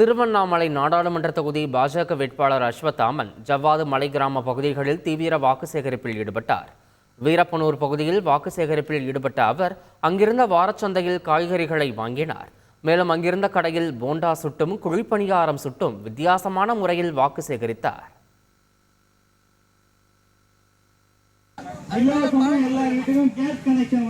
திருவண்ணாமலை நாடாளுமன்ற தொகுதி பாஜக வேட்பாளர் அஸ்வத்தாமன் ஜவ்வாது மலை கிராம பகுதிகளில் தீவிர வாக்கு சேகரிப்பில் ஈடுபட்டார். வீரப்பனூர் பகுதியில் வாக்கு சேகரிப்பில் ஈடுபட்ட அவர் அங்கிருந்த வாரச்சந்தையில் காய்கறிகளை வாங்கினார். மேலும் அங்கிருந்த கடையில் போண்டா சுட்டும் குழிப்பணியாரம் சுட்டும் வித்தியாசமான முறையில் வாக்கு சேகரித்தார். எல்லா வீட்டுக்கும் கேஸ் கனெக்ஷன்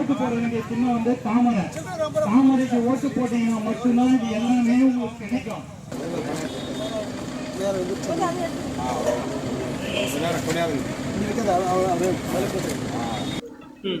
ஓட்டு போட வேண்டிய சின்னம் வந்து தாமரை. தாமரைக்கு ஓட்டு போட்டீங்கன்னா மட்டும்தான் இது எல்லாமே உங்களுக்கு கிடைக்கும். ம்.